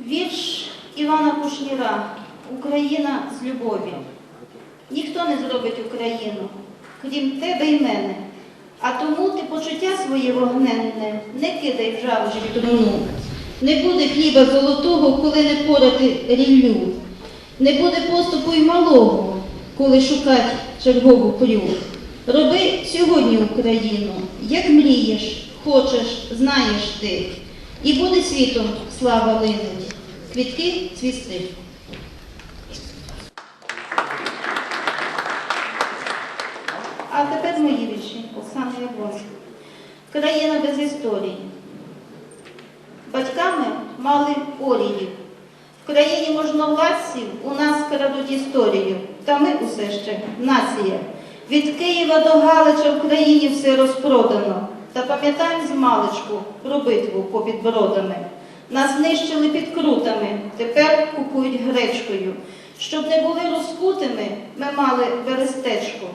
Вірш Івана Кушніра Україна з любові. Ніхто не зробить Україну, крім тебе і мене. А тому ти почуття своє вогненне не кидай в жалощі труну. Не буде хліба золотого, коли не порати ріллю. Не буде поступу й малого, коли шукать чергову крю. Роби сьогодні Україну, як мрієш, хочеш, знаєш ти. І буде світом слава линуть, квітки цвісти. А тепер мої вірші, Оксана Яблонська. Країна без історії. Батьками мали оріїв. В країні можновладців у нас крадуть історію, та ми усе ще нація. Від Києва до Галича в країні все розпродано. Та пам'ятаємо з про битву попід бродами. Нас нищили під крутами, тепер купують гречкою. Щоб не були розкутими, ми мали берестечко.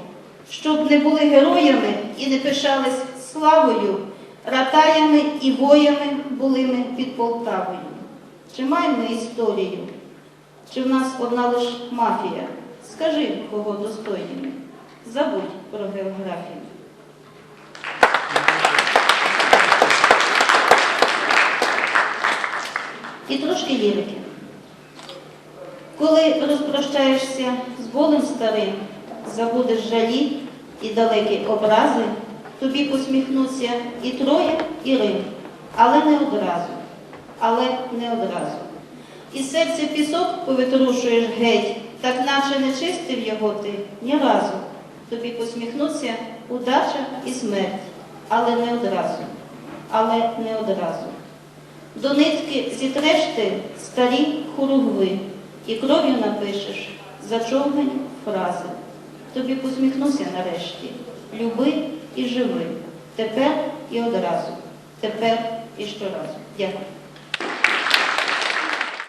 Щоб не були героями і не пишались славою, ратаями і воями були ми під Полтавою. Чи маємо історію? Чи в нас одна лиш мафія? Скажи, кого достойні. Забудь про географію. І трошки лірики. Коли розпрощаєшся з болем старим, забудеш жалі і далекі образи, тобі посміхнуться і Троя, і Рим, але не одразу, але не одразу. І серце пісок повитрушуєш геть, так наче не чистив його ти ні разу. Тобі посміхнуться удача і смерть, але не одразу, але не одразу. До нитки зітреш ти старі хуругви, і кров'ю напишеш зачовгані фрази. Тобі посміхнуся нарешті. Люби і живи. Тепер і одразу. Тепер і щоразу. Дякую.